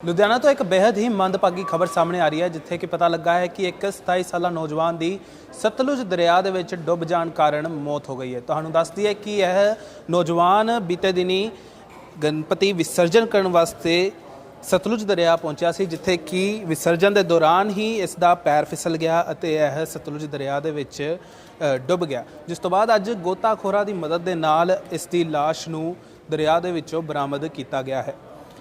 ਲੁਧਿਆਣਾ ਤੋਂ ਇੱਕ ਬੇहद ਹੀ ਮੰਦਭਾਗੀ ਖਬਰ ਸਾਹਮਣੇ ਆ ਰਹੀ ਹੈ, ਜਿੱਥੇ ਕਿ ਪਤਾ ਲੱਗਾ ਹੈ ਕਿ ਇੱਕ 27 ਸਾਲਾ ਨੌਜਵਾਨ ਦੀ ਸਤਲੁਜ ਦਰਿਆ ਦੇ ਵਿੱਚ ਡੁੱਬ ਜਾਣ ਕਾਰਨ ਮੌਤ ਹੋ ਗਈ ਹੈ। ਤੁਹਾਨੂੰ ਦੱਸਦੀ ਹੈ ਕਿ ਇਹ ਨੌਜਵਾਨ ਬੀਤੇ ਦਿਨੀ ਗਣਪਤੀ ਵਿਸਰਜਨ ਕਰਨ ਵਾਸਤੇ ਸਤਲੁਜ ਦਰਿਆ ਪਹੁੰਚਿਆ ਸੀ, ਜਿੱਥੇ ਕਿ ਵਿਸਰਜਨ ਦੇ ਦੌਰਾਨ ਹੀ ਇਸ ਦਾ ਪੈਰ ਫਿਸਲ ਗਿਆ ਅਤੇ ਇਹ ਸਤਲੁਜ ਦਰਿਆ ਦੇ ਵਿੱਚ ਡੁੱਬ ਗਿਆ। ਜਿਸ ਤੋਂ ਬਾਅਦ ਅੱਜ ਗੋਤਾਖੋਰਾ ਦੀ ਮਦਦ ਦੇ ਨਾਲ ਇਸ ਦੀ ਲਾਸ਼ ਨੂੰ ਦਰਿਆ ਦੇ ਵਿੱਚੋਂ ਬਰਾਮਦ ਕੀਤਾ ਗਿਆ ਹੈ।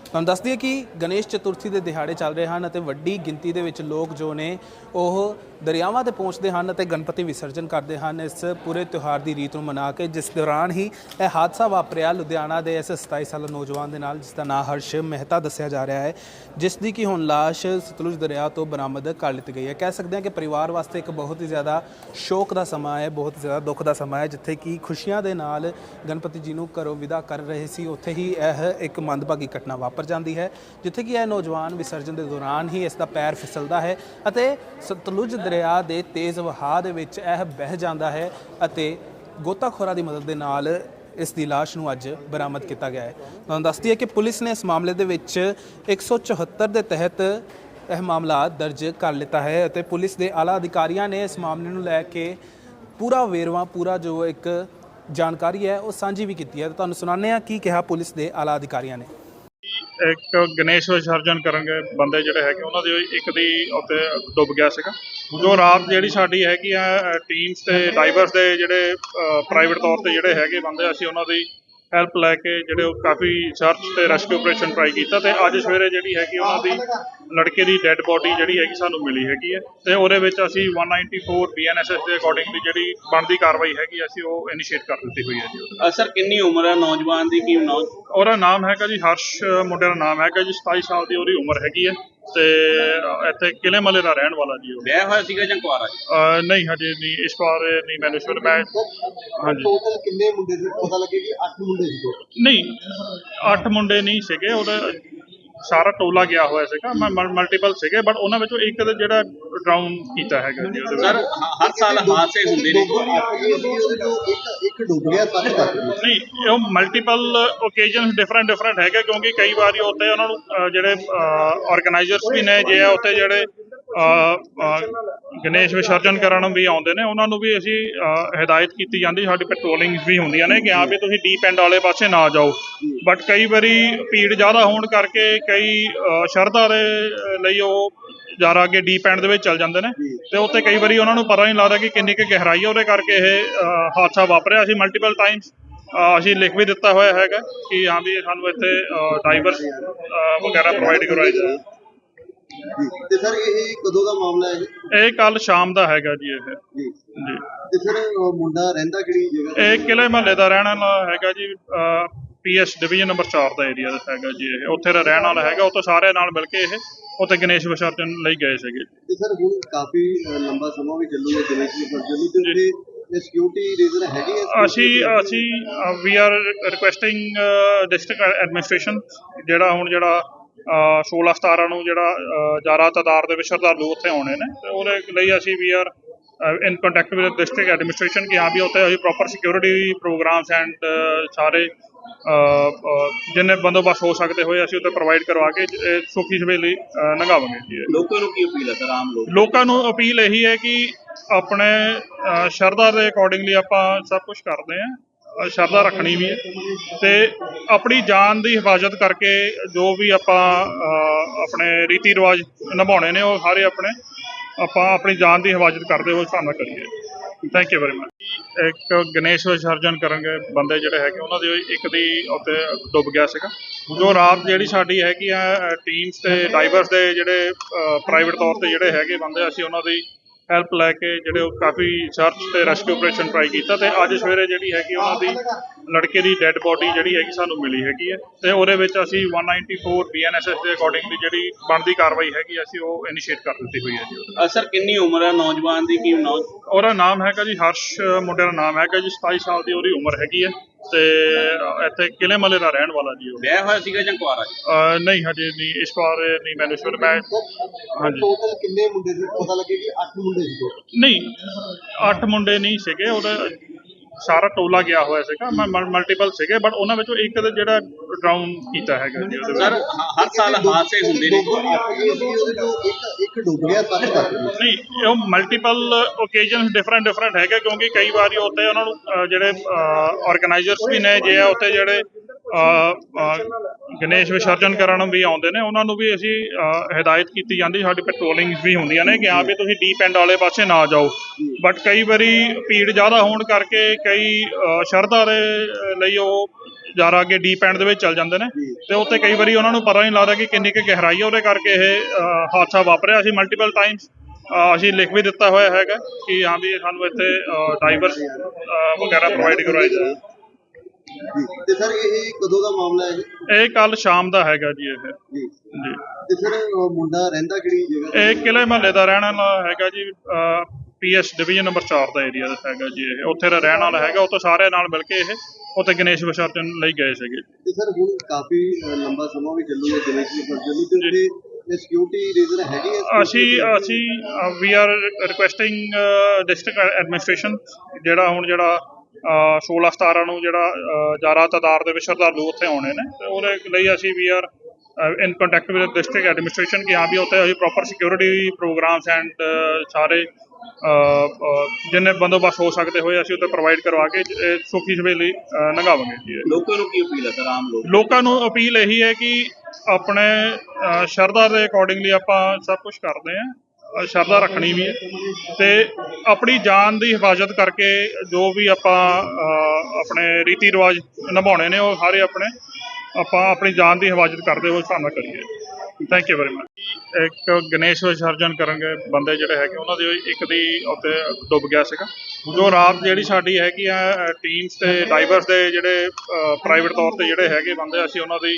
ਤੁਹਾਨੂੰ ਦੱਸ ਦਈਏ ਕਿ ਗਣੇਸ਼ ਚਤੁਰਥੀ ਦੇ ਦਿਹਾੜੇ ਚੱਲ ਰਹੇ ਹਨ ਅਤੇ ਵੱਡੀ ਗਿਣਤੀ ਦੇ ਵਿੱਚ ਲੋਕ ਜੋ ਨੇ ਉਹ ਦਰਿਆਵਾਂ ਤੇ ਪਹੁੰਚਦੇ ਹਨ ਅਤੇ ਗਣਪਤੀ ਵਿਸਰਜਨ ਕਰਦੇ ਹਨ ਇਸ ਪੂਰੇ ਤਿਉਹਾਰ ਦੀ ਰੀਤ ਨੂੰ ਮਨਾ ਕੇ, ਜਿਸ ਦੌਰਾਨ ਹੀ ਇਹ ਹਾਦਸਾ ਵਾਪਰਿਆ ਲੁਧਿਆਣਾ ਦੇ ਇਸ 27 ਸਾਲਾ ਨੌਜਵਾਨ ਦੇ ਨਾਲ, ਜਿਸ ਦਾ ਨਾਂ ਹਰਸ਼ ਮਹਿਤਾ ਦੱਸਿਆ ਜਾ ਰਿਹਾ ਹੈ, ਜਿਸ ਦੀ ਕਿ ਹੁਣ ਲਾਸ਼ ਸਤਲੁਜ ਦਰਿਆ ਤੋਂ ਬਰਾਮਦ ਕਰ ਲਿੱਤੀ ਗਈ ਹੈ। ਕਹਿ ਸਕਦੇ ਹਾਂ ਕਿ ਪਰਿਵਾਰ ਵਾਸਤੇ ਇੱਕ ਬਹੁਤ ਹੀ ਜ਼ਿਆਦਾ ਸ਼ੋਕ ਦਾ ਸਮਾਂ ਹੈ, ਬਹੁਤ ਜ਼ਿਆਦਾ ਦੁੱਖ ਦਾ ਸਮਾਂ ਹੈ, ਜਿੱਥੇ ਕਿ ਖੁਸ਼ੀਆਂ ਦੇ ਨਾਲ ਗਣਪਤੀ ਜੀ ਨੂੰ ਘਰੋਂ ਵਿਦਾ ਕਰ ਰਹੇ ਸੀ। ਉੱਥੇ ਹੀ ਇਹ ਇੱਕ ਮੰਦਭਾਗੀ ਘਟਨਾ ਵਾਪਰ। ਵਾਪਰ ਜਾਂਦੀ ਹੈ, ਜਿੱਥੇ ਕਿ ਇਹ ਨੌਜਵਾਨ ਵਿਸਰਜਨ ਦੇ ਦੌਰਾਨ ਹੀ ਇਸ ਦਾ ਪੈਰ ਫਿਸਲਦਾ ਹੈ ਅਤੇ ਸਤਲੁਜ ਦਰਿਆ ਦੇ ਤੇਜ਼ ਵਹਾਅ ਦੇ ਵਿੱਚ ਇਹ ਬਹਿ ਜਾਂਦਾ ਹੈ ਅਤੇ ਗੋਤਾਖੋਰਾਂ ਦੀ ਮਦਦ ਦੇ ਨਾਲ ਇਸ ਦੀ ਲਾਸ਼ ਨੂੰ ਅੱਜ ਬਰਾਮਦ ਕੀਤਾ ਗਿਆ ਹੈ। ਤੁਹਾਨੂੰ ਦੱਸਦੀ ਹੈ ਕਿ ਪੁਲਿਸ ਨੇ ਇਸ ਮਾਮਲੇ ਦੇ ਵਿੱਚ 174 ਦੇ ਤਹਿਤ ਇਹ ਮਾਮਲਾ ਦਰਜ ਕਰ ਲਿੱਤਾ ਹੈ ਅਤੇ ਪੁਲਿਸ ਦੇ ਆਲਾ ਅਧਿਕਾਰੀਆਂ ਨੇ ਇਸ ਮਾਮਲੇ ਨੂੰ ਲੈ ਕੇ ਪੂਰਾ ਵੇਰਵਾ, ਪੂਰਾ ਜੋ ਇੱਕ ਜਾਣਕਾਰੀ ਹੈ, ਉਹ ਸਾਂਝੀ ਵੀ ਕੀਤੀ ਹੈ। ਤੇ ਤੁਹਾਨੂੰ ਸੁਣਾਉਂਦੇ ਹਾਂ ਕੀ ਕਿਹਾ ਪੁਲਿਸ ਦੇ ਆਲਾ ਅਧਿਕਾਰੀਆਂ ਨੇ। ਇੱਕ ਗਣੇਸ਼ ਵਿਸਰਜਨ ਕਰਨਗੇ ਬੰਦੇ ਜਿਹੜੇ ਹੈਗੇ, ਉਹਨਾਂ ਦੇ ਇੱਕ ਦੀ ਉੱਤੇ ਡੁੱਬ ਗਿਆ ਸੀਗਾ। ਜੋ ਰਾਤ ਜਿਹੜੀ ਸਾਡੀ ਹੈਗੀ ਆ ਟੀਮਸ ਤੇ ਡਾਈਵਰਸ ਦੇ ਜਿਹੜੇ ਪ੍ਰਾਈਵੇਟ ਤੌਰ ਤੇ ਜਿਹੜੇ ਹੈਗੇ ਬੰਦੇ, ਅਸੀਂ ਉਹਨਾਂ ਦੀ ਹੈਲਪ ਲੈ ਕੇ ਜਿਹੜੇ ਉਹ ਕਾਫੀ ਸਰਚ ਤੇ ਰੈਸਕਿਊ ਆਪਰੇਸ਼ਨ ਟਰਾਈ ਕੀਤਾ ਤੇ ਅੱਜ ਸਵੇਰੇ ਜਿਹੜੀ ਹੈਗੀ ਉਹਨਾਂ ਦੀ ਲੜਕੇ ਦੀ ਡੈੱਡ ਬੋਡੀ ਜਿਹੜੀ ਹੈਗੀ ਸਾਨੂੰ ਮਿਲੀ ਹੈਗੀ ਹੈ ਤੇ ਉਹਦੇ ਵਿੱਚ ਅਸੀਂ 194 ਬੀਐਨਐਸਐਸ ਦੇ ਅਕੋਰਡਿੰਗ ਦੀ ਜਿਹੜੀ ਬਣਦੀ ਕਾਰਵਾਈ ਹੈਗੀ ਅਸੀਂ ਉਹ ਇਨੀਸ਼ੀਏਟ ਕਰ ਦਿੱਤੀ ਹੋਈ ਹੈ ਜੀ ਅ, ਸਰ ਕਿੰਨੀ ਉਮਰ ਹੈ? ਨੌਜਵਾਨ ਦੀ ਕੀ ਨੌ ਉਹਦਾ ਨਾਮ ਹੈਗਾ ਜੀ ਹਰਸ਼ ਮੁੰਡੇ ਦਾ ਨਾਮ ਹੈਗਾ ਜੀ 27 ਸਾਲ ਦੀ ਉਹਦੀ ਉਮਰ ਹੈਗੀ ਹੈ ਤੇ ਇੱਥੇ ਕਿਲੇ ਮਲੇ ਦਾ ਰਹਿਣ ਵਾਲਾ ਜੀ ਉਹ। ਵਿਆਹ ਹੋਇਆ ਸੀਗਾ ਜਾਂ ਕੁਆਰਾ ਜੀ? ਅਹ ਨਹੀਂ ਹਜੇ ਨਹੀਂ ਇਸ ਬਾਰੇ ਨਹੀਂ ਮੈਨੂੰ ਸ਼ੁਰੂ ਮੈਂ ਹਾਂਜੀ। ਟੋਟਲ ਕਿੰਨੇ ਮੁੰਡੇ ਸੀ? ਪਤਾ ਲੱਗੇ ਕਿ 8 ਮੁੰਡੇ ਸੀ। ਨਹੀਂ ਅੱਠ ਮੁੰਡੇ ਨਹੀਂ ਸੀਗੇ ਉਹਦਾ ਸਾਰਾ ਟੋਲਾ ਗਿਆ ਹੋਇਆ ਸੀਗਾ ਮਲਟੀਪਲ ਸੀਗੇ ਬਟ ਉਹਨਾਂ ਵਿੱਚੋਂ ਇੱਕ ਦਾ ਜਿਹੜਾ ਡਰਾਊਨ ਕੀਤਾ ਹੈਗਾ ਜੀ ਉਹਦੇ ਸਰ ਵਿੱਚ ਹਰ ਸਾਲ ਹਾਦਸੇ ਹੁੰਦੇ ਨੇ। ਇੱਕ ਇੱਕ ਡੁੱਬ ਗਿਆ। ਗਏ ਨਹੀਂ ਉਹ ਮਲਟੀਪਲ ਓਕੇਜਨਸ ਡਿਫਰੈਂਟ ਡਿਫਰੈਂਟ ਹੈਗੇ ਕਿਉਂਕਿ ਕਈ ਵਾਰੀ ਉੱਥੇ ਉਹਨਾਂ ਨੂੰ ਅਹ, ਜਿਹੜੇ ਆਰਗੇਨਾਈਜ਼ਰਸ ਵੀ ਨੇ ਜੇ ਆ ਉੱਥੇ ਜਿਹੜੇ ਗਣੇਸ਼ ਵਿਸਰਜਨ ਕਰਨ ਵੀ ਆਉਂਦੇ ਨੇ ਉਹਨਾਂ ਨੂੰ ਵੀ ਅਸੀਂ ਅਹ, ਹਦਾਇਤ ਕੀਤੀ ਜਾਂਦੀ ਸਾਡੀ ਪੈਟਰੋਲਿੰਗ ਵੀ ਹੁੰਦੀਆਂ ਨੇ ਕਿ ਹਾਂ ਵੀ ਤੁਸੀਂ ਡੀਪ ਐਂਡ ਵਾਲੇ ਪਾਸੇ ਨਾ ਜਾਓ। ਬਟ ਕਈ ਵਾਰੀ ਭੀੜ ਜ਼ਿਆਦਾ ਹੋਣ ਕਰਕੇ ਕਈ ਸ਼ਰਧਾ ਦੇ ਲਈ ਉਹ ਜ਼ਿਆਦਾ ਅੱਗੇ ਡੀਪ ਐਂਡ ਦੇ ਵਿੱਚ ਚੱਲ ਜਾਂਦੇ ਨੇ। ਤੇ ਉੱਥੇ ਕਈ ਵਾਰੀ ਉਹਨਾਂ ਨੂੰ ਪਤਾ ਨਹੀਂ ਲੱਗਦਾ ਕਿ ਕਿੰਨੀ ਕੁ ਗਹਿਰਾਈ ਹੈ ਉਹਦੇ ਕਰਕੇ ਇਹ ਹਾਦਸਾ ਵਾਪਰਿਆ। ਅਸੀਂ ਮਲਟੀਪਲ ਟਾਈਮਸ ਅਸੀਂ ਲਿਖ ਵੀ ਦਿੱਤਾ ਹੋਇਆ ਹੈਗਾ ਕਿ ਹਾਂ ਵੀ ਸਾਨੂੰ ਇੱਥੇ ਡਾਈਵਰਸ ਵਗੈਰਾ ਪ੍ਰੋਵਾਈਡ ਕਰਵਾਏ ਜਾਣ। ਤੇ ਸਰ ਇਹ ਕਦੋਂ ਦਾ ਮਾਮਲਾ ਹੈ? ਇਹ? ਇਹ ਕੱਲ ਸ਼ਾਮ ਦਾ ਹੈਗਾ ਜੀ ਇਹ। ਜੀ। ਜੀ। ਤੇ ਸਰ ਉਹ ਮੁੰਡਾ ਰਹਿੰਦਾ ਕਿਹੜੀ ਜਗ੍ਹਾ ਤੇ? ਇਹ ਕਿਲੇ ਮਹੱਲੇ ਦਾ ਰਹਿਣ ਵਾਲਾ ਹੈਗਾ ਜੀ ਪੀਐਸ ਡਿਵੀਜ਼ਨ ਨੰਬਰ 4 ਦਾ ਏਰੀਆ ਦਾ ਹੈਗਾ ਜੀ ਇਹ। ਉੱਥੇ ਦਾ ਰਹਿਣ ਵਾਲਾ ਹੈਗਾ ਉੱਥੇ ਸਾਰਿਆਂ ਨਾਲ ਮਿਲ ਕੇ ਇਹ ਉੱਥੇ ਗਣੇਸ਼ ਵਿਸਰਜਨ ਲਈ ਗਏ ਸੀਗੇ। ਤੇ ਸਰ ਹੁਣ ਕਾਫੀ ਅ, ਲੰਬਾ ਸਮਾਂ ਵੀ ਚੱਲੂਗਾ ਜਿਵੇਂ ਕਿ ਫਰਜ਼ਲੀ ਤੇ ਉੱਥੇ ਇਹ ਸਿਕਿਉਰਿਟੀ ਰੀਜ਼ਨ ਹੈਗੇ ਆ ਅਸੀਂ ਅਸੀਂ we are requesting district administration ਜਿਹੜਾ ਹੁਣ ਜਿਹੜਾ 16 17 ਨੂੰ ਜਿਹੜਾ ਜ਼ਿਆਦਾ ਤਾਦਾਦ ਦੇ ਵਿੱਚ ਸ਼ਰਧਾਲੂ ਉੱਥੇ ਆਉਣੇ ਨੇ ਤੇ ਉਹਦੇ ਲਈ ਅਸੀਂ we are in contact with district administration ਕਿ ਹਾਂ ਵੀ ਉੱਥੇ ਅਸੀਂ ਪ੍ਰੋਪਰ ਸਿਕਿਉਰਿਟੀ ਪ੍ਰੋਗਰਾਮਸ ਐਂਡ ਸਾਰੇ ਜਿੰਨੇ ਬੰਦੋਬਸਤ ਹੋ ਸਕਦੇ ਹੋਏ ਅਸੀਂ ਉੱਥੇ ਪ੍ਰੋਵਾਈਡ ਕਰਵਾ ਕੇ ਸੁਖੀ ਸਵੇਲੀ ਲੰਘਾਵਾਂਗੇ। ਲੋਕਾਂ ਨੂੰ ਕੀ ਅਪੀਲ ਹੈ ਸਰ ਆਮ ਲੋਕ ਲੋਕਾਂ ਨੂੰ ਅਪੀਲ ਇਹੀ ਹੈ ਕਿ ਆਪਣੇ ਸ਼ਰਧਾ ਦੇ ਅਕੋਰਡਿੰਗਲੀ ਆਪਾਂ ਸਭ ਕੁਝ ਕਰਦੇ ਆਂ ਸ਼ਰਧਾ ਰੱਖਣੀ ਵੀ ਹੈ। ਤੇ ਆਪਣੀ ਜਾਨ ਦੀ ਹਿਫਾਜ਼ਤ ਕਰਕੇ ਜੋ ਵੀ ਆਪਾਂ ਆਪਣੇ ਰੀਤੀ ਰਿਵਾਜ ਨਿਭਾਉਣੇ ਨੇ, ਉਹ ਸਾਰੇ ਆਪਣੇ, ਆਪਾਂ ਆਪਣੀ ਜਾਨ ਦੀ ਹਿਫਾਜ਼ਤ ਕਰਦੇ ਹੋਏ ਸਾਨੂੰ ਕਰੀਏ। ਥੈਂਕ ਯੂ ਵੈਰੀ ਮਚ ਇੱਕ ਗਣੇਸ਼ ਵਿਸਰਜਨ ਕਰਨਗੇ ਬੰਦੇ ਜਿਹੜੇ ਹੈਗੇ, ਉਹਨਾਂ ਦੇ ਇੱਕ ਦੀ ਉੱਤੇ ਡੁੱਬ ਗਿਆ ਸੀਗਾ। ਜੋ ਰਾਤ ਜਿਹੜੀ ਸਾਡੀ ਹੈਗੀ ਆ ਟੀਮਸ ਤੇ ਡਾਈਵਰਸ ਦੇ ਜਿਹੜੇ ਪ੍ਰਾਈਵੇਟ ਤੌਰ ਤੇ ਜਿਹੜੇ ਹੈਗੇ ਬੰਦੇ, ਅਸੀਂ ਉਹਨਾਂ ਦੀ ਹੈਲਪ ਲੈ ਕੇ ਜਿਹੜੇ ਉਹ ਕਾਫੀ ਸਰਚ ਤੇ ਰੈਸਕਿਊ ਆਪਰੇਸ਼ਨ ਟਰਾਈ ਕੀਤਾ ਤੇ ਅੱਜ ਸਵੇਰੇ ਜਿਹੜੀ ਹੈਗੀ ਉਹਨਾਂ ਦੀ ਲੜਕੇ ਦੀ ਡੈੱਡ ਬੋਡੀ ਜਿਹੜੀ ਹੈਗੀ ਸਾਨੂੰ ਮਿਲੀ ਹੈਗੀ ਹੈ। ਤੇ ਉਹਦੇ ਵਿੱਚ ਅਸੀਂ 194 ਬੀਐਨਐਸਐਸ ਦੇ ਅਕੋਰਡਿੰਗ ਦੀ ਜਿਹੜੀ ਬਣਦੀ ਕਾਰਵਾਈ ਹੈਗੀ ਅਸੀਂ ਉਹ ਇਨੀਸ਼ੀਏਟ ਕਰ ਦਿੱਤੀ ਹੋਈ ਹੈ ਜੀ। ਸਰ ਕਿੰਨੀ ਉਮਰ ਹੈ? ਨੌਜਵਾਨ ਦੀ ਕੀ ਉਹਦਾ ਨਾਮ ਹੈਗਾ ਜੀ ਹਰਸ਼ ਮੁੰਡੇ ਦਾ ਨਾਮ ਹੈਗਾ ਜੀ 27 ਸਾਲ ਦੀ ਉਹਦੀ ਉਮਰ ਹੈਗੀ ਹੈ। ਤੇ ਇੱਥੇ ਕਿਲੇ ਮਲੇ ਦਾ ਰਹਿਣ ਵਾਲਾ ਜੀ ਉਹ। ਵਿਆਹ ਹੋਇਆ ਸੀਗਾ ਜਾਂ ਕੁਆਰਾ ਜੀ? ਅਹ, ਨਹੀਂ ਹਜੇ ਨਹੀਂ ਇਸ ਬਾਰੇ ਨਹੀਂ ਮੈਨੂੰ ਸ਼ੁਰੂ ਮੈਂ ਹਾਂਜੀ। ਟੋਟਲ ਕਿੰਨੇ ਮੁੰਡੇ ਸੀ? ਪਤਾ ਲੱਗੇ ਕਿ 8 ਮੁੰਡੇ ਸੀ। ਨਹੀਂ ਅੱਠ ਮੁੰਡੇ ਨਹੀਂ ਸੀਗੇ ਉਹਦਾ ਸਾਰਾ ਟੋਲਾ ਗਿਆ ਹੋਇਆ ਸੀਗਾ ਮਲਟੀਪਲ ਸੀਗੇ ਬਟ ਉਹਨਾਂ ਵਿੱਚੋਂ ਇੱਕ ਦਾ ਜਿਹੜਾ ਡਰਾਊਨ ਕੀਤਾ ਹੈਗਾ ਜੀ ਉਹਦੇ ਸਰ ਹਰ ਸਾਲ ਹਾਦਸੇ ਹੁੰਦੇ ਨੇ। ਇੱਕ ਡੁੱਬ ਗਿਆ ਸੱਤ ਤੱਕ ਨਹੀਂ ਉਹ ਮਲਟੀਪਲ ਓਕੇਜ਼ਨਸ ਡਿਫਰੈਂਟ ਡਿਫਰੈਂਟ ਹੈਗੇ ਕਿਉਂਕਿ ਕਈ ਵਾਰੀ ਉੱਥੇ ਉਹਨਾਂ ਨੂੰ ਜਿਹੜੇ ਆਰਗੇਨਾਈਜ਼ਰਸ ਵੀ ਨੇ ਜੇ ਉੱਥੇ ਜਿਹੜੇ ਗਣੇਸ਼ ਵਿਸਰਜਨ ਕਰਨ ਵੀ ਆਉਂਦੇ ਨੇ ਉਹਨਾਂ ਨੂੰ ਵੀ ਅਸੀਂ ਹਦਾਇਤ ਕੀਤੀ ਜਾਂਦੀ ਸਾਡੀ ਪੈਟਰੋਲਿੰਗ ਵੀ ਹੁੰਦੀਆਂ ਨੇ ਕਿ ਹਾਂ ਵੀ ਤੁਸੀਂ ਡੀਪ ਐਂਡ ਵਾਲੇ ਪਾਸੇ ਨਾ ਜਾਓ। ਬਟ ਕਈ ਵਾਰੀ ਭੀੜ ਜ਼ਿਆਦਾ ਹੋਣ ਕਰਕੇ ਕਈ ਸ਼ਰਧਾ ਦੇ ਲਈ ਉਹ ਜ਼ਿਆਦਾ ਅੱਗੇ ਡੀਪ ਐਂਡ ਦੇ ਵਿੱਚ ਚੱਲ ਜਾਂਦੇ ਨੇ। ਤੇ ਉੱਥੇ ਕਈ ਵਾਰੀ ਉਹਨਾਂ ਨੂੰ ਪਤਾ ਨਹੀਂ ਲੱਗਦਾ ਕਿ ਕਿੰਨੀ ਕੁ ਗਹਿਰਾਈ ਹੈ ਉਹਦੇ ਕਰਕੇ ਇਹ ਹਾਦਸਾ ਵਾਪਰਿਆ। ਅਸੀਂ ਮਲਟੀਪਲ ਟਾਈਮਸ ਅਸੀਂ ਲਿਖ ਵੀ ਦਿੱਤਾ ਹੋਇਆ ਹੈਗਾ ਕਿ ਹਾਂ ਵੀ ਸਾਨੂੰ ਇੱਥੇ ਡਾਈਵਰਸ ਵਗੈਰਾ ਪ੍ਰੋਵਾਈਡ ਕਰਵਾਏ ਜਾਣ ਤੇ ਸਰ ਇਹ ਕਦੋਂ ਦਾ ਮਾਮਲਾ ਹੈ ਇਹ ਕੱਲ ਸ਼ਾਮ ਦਾ ਹੈਗਾ ਜੀ ਇਹ। ਜੀ। ਜੀ। ਤੇ ਸਰ ਉਹ ਮੁੰਡਾ ਰਹਿੰਦਾ ਕਿਹੜੀ ਜਗ੍ਹਾ ਤੇ? ਇਹ ਕਿਲੇ ਮਹੱਲੇ ਦਾ ਰਹਿਣ ਵਾਲਾ ਹੈਗਾ ਜੀ ਪੀਐਸ ਡਿਵੀਜ਼ਨ ਨੰਬਰ 4 ਦਾ ਏਰੀਆ ਹੈਗਾ ਜੀ ਇਹ। ਉੱਥੇ ਦਾ ਰਹਿਣ ਵਾਲਾ ਹੈਗਾ ਉੱਥੇ ਸਾਰੇ ਨਾਲ ਮਿਲ ਕੇ ਇਹ ਉੱਥੇ ਗਣੇਸ਼ ਵਿਸਰਜਨ ਲਈ ਗਏ ਸੀਗੇ। ਤੇ ਸਰ ਹੁਣ ਕਾਫੀ ਅ, ਲੰਬਾ ਸਮਾਂ ਵੀ ਚੱਲੂਗਾ ਗਣੇਸ਼ ਵਿਸਰਜਨ ਨੂੰ ਤੇ ਉੱਥੇ ਇਹ ਸਿਕਿਉਰਿਟੀ ਰੀਜ਼ਨ ਹੈਗੀ ਹੈ ਅਸੀਂ ਅਸੀਂ we are requesting district administration ਜਿਹੜਾ ਹੁਣ ਜਿਹੜਾ 16 17 ਨੂੰ ਜਿਹੜਾ ਜ਼ਿਆਦਾ ਤਾਦਾਦ ਦੇ ਵਿੱਚ ਸ਼ਰਧਾਲੂ ਉੱਥੇ ਆਉਣੇ ਨੇ ਤੇ ਉਹਦੇ ਲਈ ਅਸੀਂ we are in contact with district administration ਕਿ ਹਾਂ ਵੀ ਉੱਥੇ ਅਸੀਂ ਪ੍ਰੋਪਰ ਸਿਕਿਉਰਿਟੀ ਪ੍ਰੋਗਰਾਮਸ ਐਂਡ ਸਾਰੇ ਜਿੰਨੇ ਬੰਦੋਬਸਤ ਹੋ ਸਕਦੇ ਹੋਏ ਅਸੀਂ ਉੱਥੇ ਪ੍ਰੋਵਾਈਡ ਕਰਵਾ ਕੇ ਸੁਖੀ ਸਵੇਲੀ ਨਗਾਵਾਂਗੇ ਜੀ। ਲੋਕਾਂ ਨੂੰ ਕੀ ਅਪੀਲ ਹੈ ਸਰ ਆਮ ਲੋਕ ਲੋਕਾਂ ਨੂੰ ਅਪੀਲ ਇਹੀ ਹੈ ਕਿ ਆਪਣੇ ਸ਼ਰਧਾ ਦੇ ਅਕੋਰਡਿੰਗਲੀ ਆਪਾਂ ਸਭ ਕੁਝ ਕਰਦੇ ਆਂ ਸ਼ਰਧਾ ਰੱਖਣੀ ਵੀ ਹੈ। ਤੇ ਆਪਣੀ ਜਾਨ ਦੀ ਹਿਫਾਜ਼ਤ ਕਰਕੇ ਜੋ ਵੀ ਆਪਾਂ ਆਪਣੇ ਰੀਤੀ ਰਿਵਾਜ ਨਿਭਾਉਣੇ ਨੇ, ਉਹ ਸਾਰੇ ਆਪਣੇ, ਆਪਾਂ ਆਪਣੀ ਜਾਨ ਦੀ ਹਿਫਾਜ਼ਤ ਕਰਦੇ ਹੋਏ ਸਾਹਮਣਾ ਕਰੀਏ। ਥੈਂਕ ਯੂ ਵੈਰੀ ਮਚ ਇੱਕ ਗਣੇਸ਼ ਵਿਸਰਜਨ ਕਰਨਗੇ ਬੰਦੇ ਜਿਹੜੇ ਹੈਗੇ, ਉਹਨਾਂ ਦੇ ਇੱਕ ਦੀ ਉੱਤੇ ਡੁੱਬ ਗਿਆ ਸੀਗਾ। ਜੋ ਰਾਤ ਜਿਹੜੀ ਸਾਡੀ ਹੈਗੀ ਆ ਟੀਮਸ ਤੇ ਡਾਈਵਰਸ ਦੇ ਜਿਹੜੇ ਪ੍ਰਾਈਵੇਟ ਤੌਰ ਤੇ ਜਿਹੜੇ ਹੈਗੇ ਬੰਦੇ, ਅਸੀਂ ਉਹਨਾਂ ਦੀ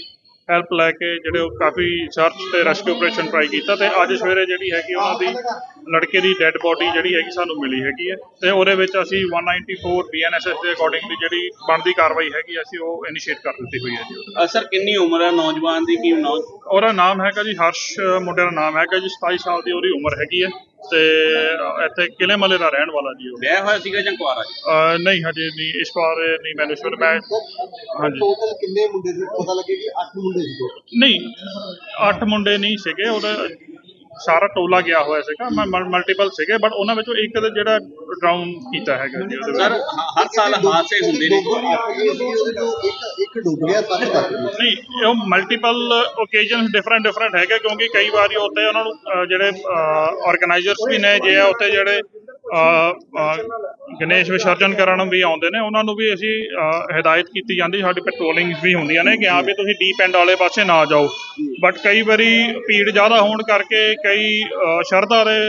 ਹੈਲਪ ਲੈ ਕੇ ਜਿਹੜੇ ਉਹ ਕਾਫੀ ਸਰਚ ਤੇ ਰੈਸਕਿਊ ਆਪਰੇਸ਼ਨ ਟਰਾਈ ਕੀਤਾ ਤੇ ਅੱਜ ਸਵੇਰੇ ਜਿਹੜੀ ਹੈਗੀ ਉਹਨਾਂ ਦੀ ਲੜਕੇ ਦੀ ਡੈੱਡ ਬੋਡੀ ਜਿਹੜੀ ਹੈਗੀ ਸਾਨੂੰ ਮਿਲੀ ਹੈਗੀ ਹੈ ਤੇ ਉਹਦੇ ਵਿੱਚ ਅਸੀਂ 194 ਬੀਐਨਐਸਐਸ ਦੇ ਅਕੋਰਡਿੰਗਲੀ ਜਿਹੜੀ ਬਣਦੀ ਕਾਰਵਾਈ ਹੈਗੀ ਅਸੀਂ ਉਹ ਇਨੀਸ਼ੀਏਟ ਕਰ ਦਿੱਤੀ ਹੋਈ ਹੈ ਜੀ। ਸਰ ਕਿੰਨੀ ਉਮਰ ਹੈ? ਨੌਜਵਾਨ ਦੀ ਕੀ ਉਹਦਾ ਨਾਮ ਹੈਗਾ ਜੀ ਹਰਸ਼ ਮੁੰਡੇ ਦਾ ਨਾਮ ਹੈਗਾ ਜੀ 27 ਸਾਲ ਦੀ ਉਹਦੀ ਉਮਰ ਹੈਗੀ ਹੈ। ਤੇ ਇੱਥੇ ਕਿਲੇ ਮਲੇ ਦਾ ਰਹਿਣ ਵਾਲਾ ਜੀ ਉਹ। ਵਿਆਹ ਹੋਇਆ ਸੀਗਾ ਜਾਂ ਕੁਆਰਾ ਜੀ? ਅਹ ਨਹੀਂ ਹਜੇ ਨਹੀਂ ਇਸ ਵਾਰ ਨਹੀਂ ਮੈਨੂੰ ਵੇਲੇ ਮੈਂ ਹਾਂਜੀ। ਟੋਟਲ ਕਿੰਨੇ ਮੁੰਡੇ ਸੀ? ਪਤਾ ਲੱਗੇ ਕਿ 8 ਮੁੰਡੇ ਸੀ। ਨਹੀਂ ਅੱਠ ਮੁੰਡੇ ਨਹੀਂ ਸੀਗੇ ਉਹਦਾ ਸਾਰਾ ਟੋਲਾ ਗਿਆ ਹੋਇਆ ਸੀਗਾ ਮਲਟੀਪਲ ਸੀਗੇ ਬਟ ਉਹਨਾਂ ਵਿੱਚੋਂ ਇੱਕ ਦਾ ਜਿਹੜਾ ਡਰਾਊਨ ਕੀਤਾ ਹੈਗਾ ਜੀ ਉਹਦੇ ਸਰ ਵਿੱਚ ਹਰ ਸਾਲ ਹਾਦਸੇ ਹੁੰਦੇ ਨੇ। ਇੱਕ ਡੁੱਬ ਗਿਆ ਸੱਤ ਤੱਕ ਨਹੀਂ ਉਹ ਮਲਟੀਪਲ ਓਕੇਜ਼ਨਸ ਡਿਫਰੈਂਟ ਡਿਫਰੈਂਟ ਹੈਗੇ ਕਿਉਂਕਿ ਕਈ ਵਾਰੀ ਉੱਥੇ ਉਹਨਾਂ ਨੂੰ ਅਹ, ਜਿਹੜੇ ਆਰਗੇਨਾਈਜ਼ਰਸ ਵੀ ਨੇ ਜੇ ਆ ਉੱਥੇ ਜਿਹੜੇ ਗਣੇਸ਼ ਵਿਸਰਜਨ ਕਰਨ ਵੀ ਆਉਂਦੇ ਨੇ ਉਹਨਾਂ ਨੂੰ ਵੀ ਅਸੀਂ ਅਹ, ਹਦਾਇਤ ਕੀਤੀ ਜਾਂਦੀ ਸਾਡੀ ਪੈਟਰੋਲਿੰਗ ਵੀ ਹੁੰਦੀਆਂ ਨੇ ਕਿ ਹਾਂ ਵੀ ਤੁਸੀਂ ਡੀਪ ਐਂਡ ਵਾਲੇ ਪਾਸੇ ਨਾ ਜਾਓ। ਬਟ ਕਈ ਵਾਰੀ ਭੀੜ ਜ਼ਿਆਦਾ ਹੋਣ ਕਰਕੇ ਕਈ ਸ਼ਰਧਾ ਦੇ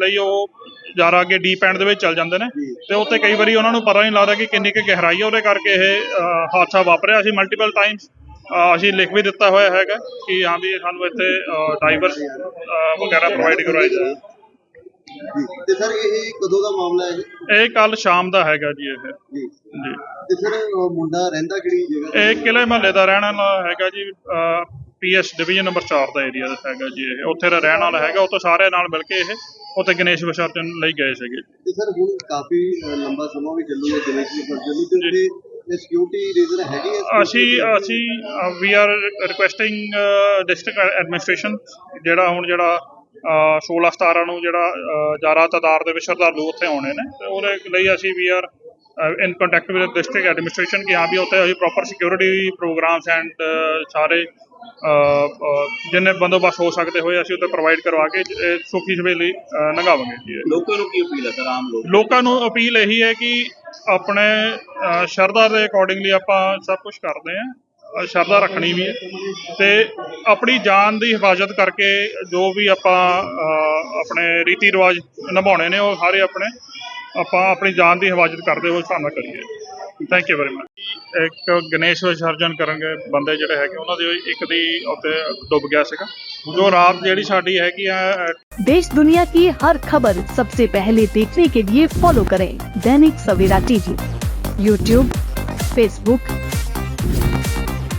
ਲਈ ਉਹ ਜ਼ਿਆਦਾ ਅੱਗੇ ਡੀਪ ਐਂਡ ਦੇ ਵਿੱਚ ਚੱਲ ਜਾਂਦੇ ਨੇ ਤੇ ਉੱਥੇ ਕਈ ਵਾਰੀ ਉਹਨਾਂ ਨੂੰ ਪਤਾ ਨਹੀਂ ਲੱਗਦਾ ਕਿ ਕਿੰਨੀ ਕੁ ਗਹਿਰਾਈ ਹੈ ਉਹਦੇ ਕਰਕੇ ਇਹ ਹਾਦਸਾ ਵਾਪਰਿਆ। ਅਸੀਂ ਮਲਟੀਪਲ ਟਾਈਮਸ ਅਸੀਂ ਲਿਖ ਵੀ ਦਿੱਤਾ ਹੋਇਆ ਹੈਗਾ ਕਿ ਹਾਂ ਵੀ ਸਾਨੂੰ ਇੱਥੇ ਡਰਾਈਵਰ ਵਗੈਰਾ ਪ੍ਰੋਵਾਈਡ ਕਰਵਾਏ ਜਾਣ। ਤੇ ਸਰ ਇਹ ਕਦੋਂ ਦਾ ਮਾਮਲਾ ਹੈ ਇਹ ਕੱਲ ਸ਼ਾਮ ਦਾ ਹੈਗਾ ਜੀ ਇਹ। ਜੀ। ਜੀ। ਤੇ ਸਰ ਉਹ ਮੁੰਡਾ ਰਹਿੰਦਾ ਕਿਹੜੀ ਜਗ੍ਹਾ ਤੇ? ਇਹ ਕਿਲੇ ਮਹੱਲੇ ਦਾ ਰਹਿਣ ਵਾਲਾ ਹੈਗਾ ਜੀ ਪੀਐਸ ਡਿਵੀਜ਼ਨ ਨੰਬਰ 4 ਦਾ ਏਰੀਆ ਹੈਗਾ ਜੀ ਇਹ। ਉੱਥੇ ਦਾ ਰਹਿਣ ਵਾਲਾ ਹੈਗਾ ਉੱਥੇ ਸਾਰੇ ਨਾਲ ਮਿਲ ਕੇ ਇਹ ਉੱਥੇ ਗਣੇਸ਼ ਵਿਸਰਜਨ ਲਈ ਗਏ ਸੀਗੇ। ਤੇ ਸਰ ਹੁਣ ਕਾਫੀ ਅ, ਲੰਬਾ ਸਮਾਂ ਵੀ ਚੱਲੂਗਾ ਗਣੇਸ਼ ਵਿਸਰਜਨ ਨੂੰ ਤੇ ਉੱਥੇ ਇਹ ਸਿਕਿਉਰਿਟੀ ਰੀਜ਼ਨ ਹੈਗੀ ਹੈ ਅਸੀਂ ਅਸੀਂ we are requesting district administration ਜਿਹੜਾ ਹੁਣ ਜਿਹੜਾ 16 17 ਨੂੰ ਜਿਹੜਾ ਜ਼ਿਆਦਾ ਤਾਦਾਦ ਦੇ ਵਿੱਚ ਸ਼ਰਧਾਲੂ ਉੱਥੇ ਆਉਣੇ ਨੇ ਤੇ ਉਹਦੇ ਲਈ ਅਸੀਂ we are in contact with district administration ਕਿ ਹਾਂ ਵੀ ਉੱਥੇ ਅਸੀਂ ਪ੍ਰੋਪਰ ਸਿਕਿਉਰਿਟੀ ਪ੍ਰੋਗਰਾਮਸ ਐਂਡ ਸਾਰੇ ਜਿੰਨੇ ਬੰਦੋਬਸਤ ਹੋ ਸਕਦੇ ਹੋਏ ਅਸੀਂ ਉੱਥੇ ਪ੍ਰੋਵਾਈਡ ਕਰਵਾ ਕੇ ਸੁਖੀ ਸਵੇਲੀ ਨਗਾਵਾਂਗੇ ਜੀ ਇਹ। ਲੋਕਾਂ ਨੂੰ ਕੀ ਅਪੀਲ ਹੈ ਸਰ ਆਮ ਲੋਕ ਲੋਕਾਂ ਨੂੰ ਅਪੀਲ ਇਹੀ ਹੈ ਕਿ ਆਪਣੇ ਸ਼ਰਧਾ ਦੇ ਅਕੋਰਡਿੰਗਲੀ ਆਪਾਂ ਸਭ ਕੁਝ ਕਰਦੇ ਆਂ ਸ਼ਰਧਾ ਰੱਖਣੀ ਵੀ ਹੈ ਤੇ ਆਪਣੀ ਜਾਨ ਦੀ ਹਿਫਾਜ਼ਤ ਕਰਕੇ ਜੋ ਵੀ ਆਪਾਂ ਅਹ, ਆਪਣੇ ਰੀਤੀ ਰਿਵਾਜ ਨਿਭਾਉਣੇ ਨੇ ਉਹ ਸਾਰੇ ਆਪਣੇ ਆਪਾਂ ਆਪਣੀ ਜਾਨ ਦੀ ਹਿਫਾਜ਼ਤ ਕਰਦੇ ਹੋਏ ਸਾਨੂੰ ਕਰੀਏ ਥੈਂਕ ਯੂ ਵੈਰੀ ਮਚ ਇੱਕ ਗਣੇਸ਼ ਵਿਸਰਜਨ ਕਰਨਗੇ ਬੰਦੇ ਜਿਹੜੇ ਹੈਗੇ ਉਹਨਾਂ ਦੇ ਇੱਕ ਦੀ ਉੱਤੇ ਡੁੱਬ ਗਿਆ ਸੀਗਾ ਜੋ ਰਾਤ ਜਿਹੜੀ ਸਾਡੀ ਹੈਗੀ ਆ देश दुनिया की हर खबर सबसे पहले देखने के लिए फॉलो करें Dainik Savera TV YouTube Facebook